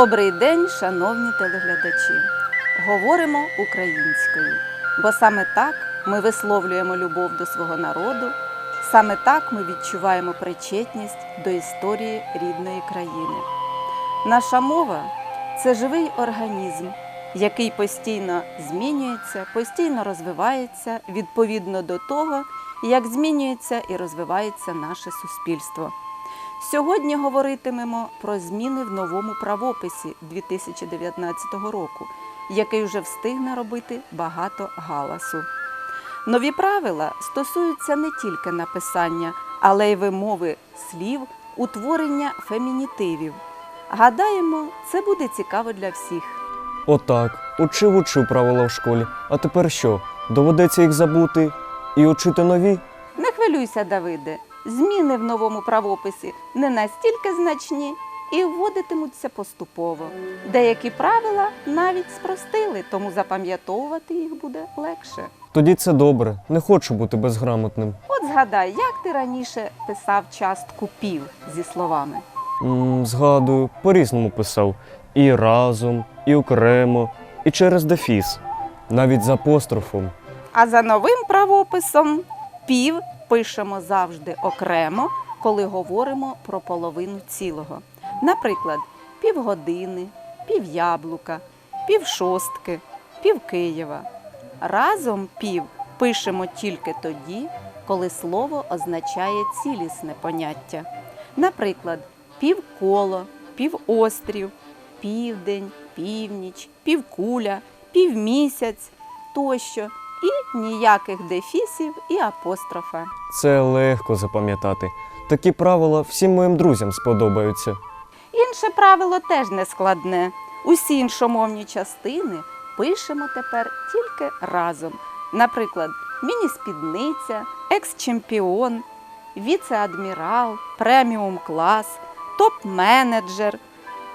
Добрий день, шановні телеглядачі. Говоримо українською, бо саме так ми висловлюємо любов до свого народу, саме так ми відчуваємо причетність до історії рідної країни. Наша мова це живий організм, який постійно змінюється, постійно розвивається відповідно до того, як змінюється і розвивається наше суспільство. Сьогодні говоритимемо про зміни в новому правописі 2019 року, який вже встигне робити багато галасу. Нові правила стосуються не тільки написання, але й вимови слів, утворення фемінітивів. Гадаємо, це буде цікаво для всіх. Отак, учив учив правила в школі. А тепер що? Доведеться їх забути і учити нові? Не хвилюйся, Давиде. Зміни в новому правописі не настільки значні і вводитимуться поступово. Деякі правила навіть спростили, тому запам'ятовувати їх буде легше. Тоді це добре. Не хочу бути безграмотним. От згадай, як ти раніше писав частку пів зі словами. м згадую, по-різному писав. І разом, і окремо, і через дефіс, навіть з апострофом. А за новим правописом пів пишемо завжди окремо, коли говоримо про половину цілого. Наприклад, півгодини, пів яблука, пів шостки, пів Києва. Разом пів пишемо тільки тоді, коли слово означає цілісне поняття. Наприклад, півколо, півострів, південь, північ, півкуля, півмісяць тощо, ніяких дефісів і апострофа. Це легко запам'ятати. Такі правила всім моїм друзям сподобаються. Інше правило теж не складне. Усі іншомовні частини пишемо тепер тільки разом. Наприклад, міні-спідниця, екс-чемпіон, віце-адмірал, преміум клас, топ-менеджер,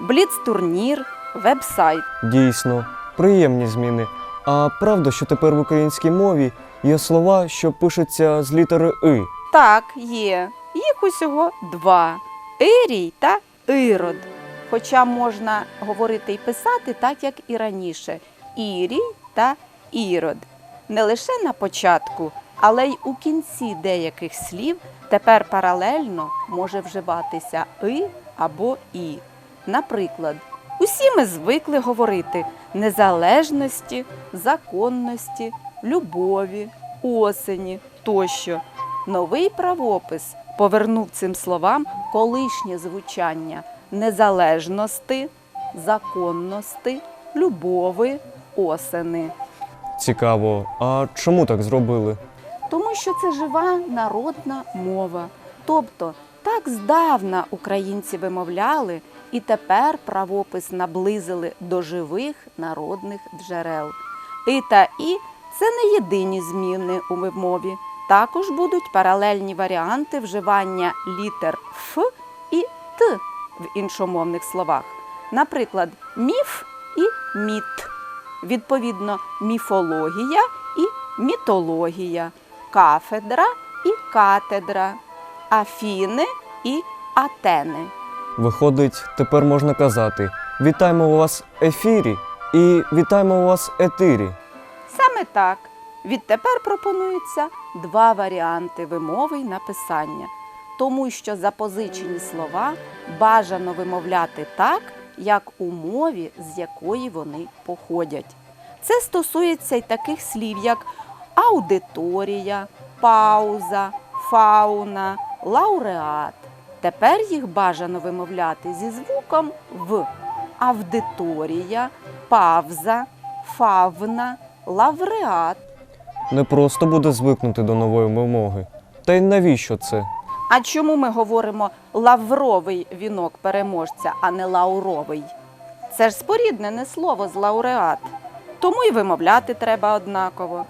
бліц-турнір, веб-сайт. Дійсно, приємні зміни. А правда, що тепер в українській мові є слова, що пишуться з літери И. Так, є. Їх усього два: Ірій та Ірод. Хоча можна говорити і писати так, як і раніше: Ірій та Ірод. Не лише на початку, але й у кінці деяких слів тепер паралельно може вживатися и або і. Наприклад, усі ми звикли говорити незалежності, законності, любові, осені тощо. Новий правопис повернув цим словам колишнє звучання незалежності, законності, любови, осени. Цікаво, а чому так зробили? Тому що це жива народна мова. Тобто так здавна українці вимовляли, і тепер правопис наблизили до живих народних джерел. І та і це не єдині зміни у вимові. Також будуть паралельні варіанти вживання літер Ф і Т в іншомовних словах. Наприклад, міф і міт. Відповідно, міфологія і мітологія, кафедра і катедра, афіни і атени. Виходить, тепер можна казати: вітаємо у вас ефірі і вітаємо у вас етирі. Саме так. Відтепер пропонуються два варіанти вимови й написання, тому що запозичені слова бажано вимовляти так, як у мові, з якої вони походять. Це стосується й таких слів, як аудиторія, пауза, фауна, лауреат. Тепер їх бажано вимовляти зі звуком в аудиторія, павза, фавна, лавреат. Не просто буде звикнути до нової вимоги. Та й навіщо це? А чому ми говоримо лавровий вінок переможця, а не лауровий? Це ж споріднене слово з лауреат. Тому й вимовляти треба однаково.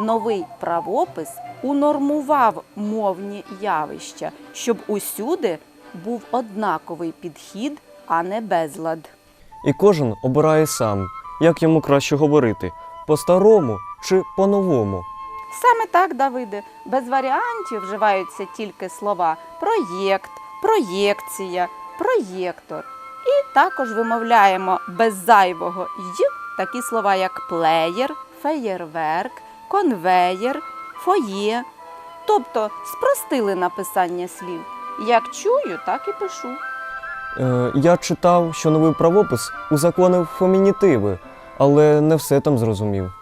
Новий правопис унормував мовні явища, щоб усюди був однаковий підхід, а не безлад. І кожен обирає сам, як йому краще говорити по-старому чи по-новому. Саме так, Давиде, без варіантів вживаються тільки слова проєкт, проєкція, проєктор. І також вимовляємо без зайвого й такі слова, як плеєр, феєрверк, конвеєр, фоє. Тобто спростили написання слів. Як чую, так і пишу. Е, я читав, що новий правопис узаконив фемінітиви, але не все там зрозумів.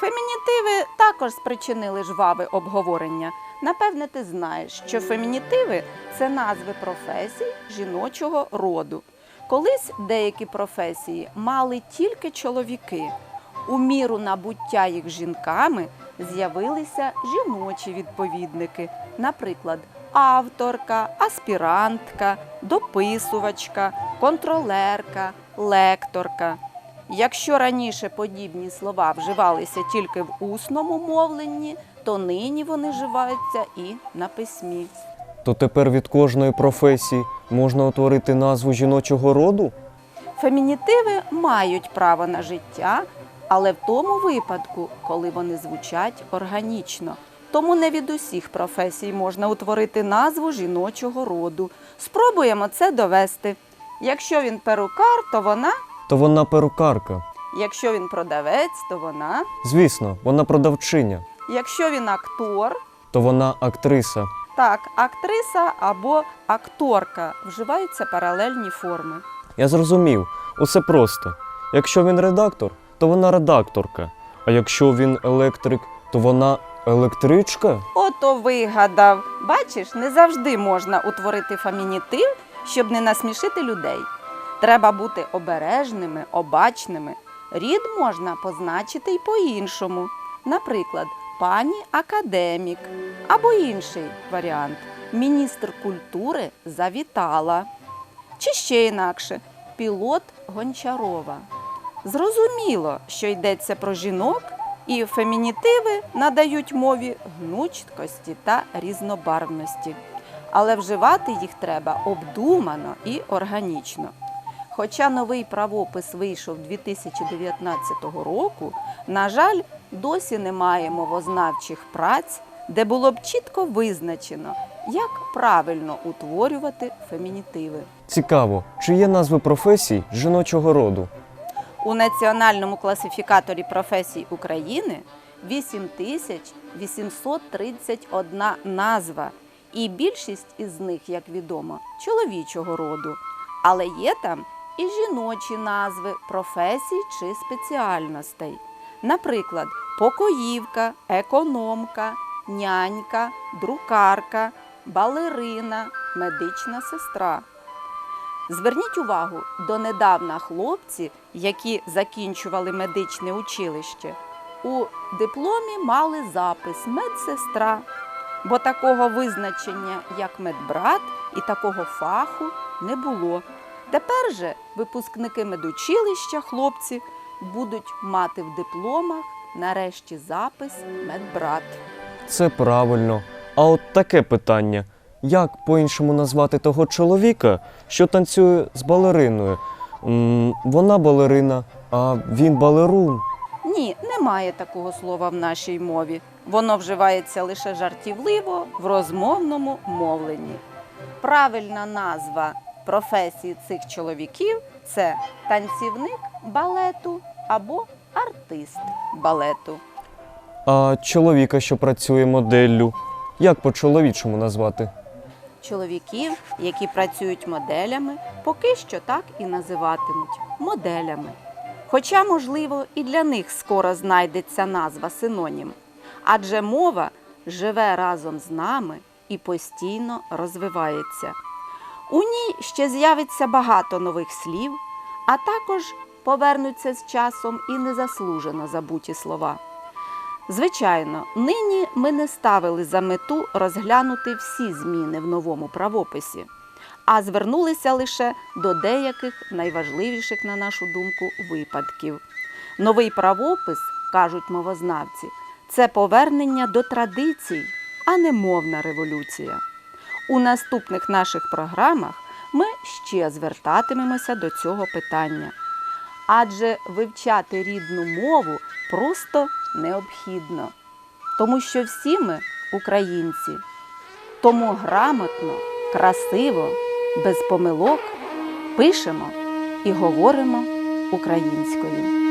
Фемінітиви також спричинили жваве обговорення. Напевне, ти знаєш, що фемінітиви це назви професій жіночого роду. Колись деякі професії мали тільки чоловіки. У міру набуття їх жінками з'явилися жіночі відповідники, наприклад, авторка, аспірантка, дописувачка, контролерка, лекторка. Якщо раніше подібні слова вживалися тільки в усному мовленні, то нині вони вживаються і на письмі. То тепер від кожної професії можна утворити назву жіночого роду? Фемінітиви мають право на життя, але в тому випадку, коли вони звучать органічно. Тому не від усіх професій можна утворити назву жіночого роду. Спробуємо це довести. Якщо він перукар, то вона, То вона перукарка. якщо він продавець, то вона, Звісно, вона продавчиня, якщо він актор, то вона актриса. Так, актриса або акторка вживаються паралельні форми. Я зрозумів, усе просто. Якщо він редактор, то вона редакторка. А якщо він електрик, то вона електричка? Ото вигадав. Бачиш, не завжди можна утворити фемінітив, щоб не насмішити людей. Треба бути обережними, обачними. Рід можна позначити й по-іншому. Наприклад, пані академік або інший варіант. Міністр культури завітала. Чи ще інакше пілот Гончарова. Зрозуміло, що йдеться про жінок, і фемінітиви надають мові гнучкості та різнобарвності. Але вживати їх треба обдумано і органічно. Хоча новий правопис вийшов 2019 року, на жаль, досі немає мовознавчих праць, де було б чітко визначено, як правильно утворювати фемінітиви. Цікаво, чи є назви професій жіночого роду? У національному класифікаторі професій України 8831 назва, і більшість із них, як відомо, чоловічого роду. Але є там і жіночі назви професій чи спеціальностей. Наприклад, покоївка, економка, нянька, друкарка, балерина, медична сестра. Зверніть увагу, донедавна хлопці, які закінчували медичне училище, у дипломі мали запис медсестра, бо такого визначення, як медбрат, і такого фаху не було. Тепер же випускники медучилища хлопці будуть мати в дипломах нарешті запис медбрат. Це правильно. А от таке питання: як по-іншому назвати того чоловіка, що танцює з балериною? М, вона балерина, а він балерун. Ні, немає такого слова в нашій мові. Воно вживається лише жартівливо в розмовному мовленні. Правильна назва професії цих чоловіків це танцівник балету або артист балету. А чоловіка, що працює моделлю, як по-чоловічому назвати? Чоловіків, які працюють моделями, поки що так і називатимуть моделями. Хоча, можливо, і для них скоро знайдеться назва синонім. Адже мова живе разом з нами і постійно розвивається. У ній ще з'явиться багато нових слів, а також повернуться з часом і незаслужено забуті слова. Звичайно, нині ми не ставили за мету розглянути всі зміни в новому правописі, а звернулися лише до деяких найважливіших, на нашу думку, випадків. Новий правопис, кажуть мовознавці, це повернення до традицій, а не мовна революція. У наступних наших програмах ми ще звертатимемося до цього питання. Адже вивчати рідну мову просто необхідно, тому що всі ми українці. Тому грамотно, красиво, без помилок пишемо і говоримо українською.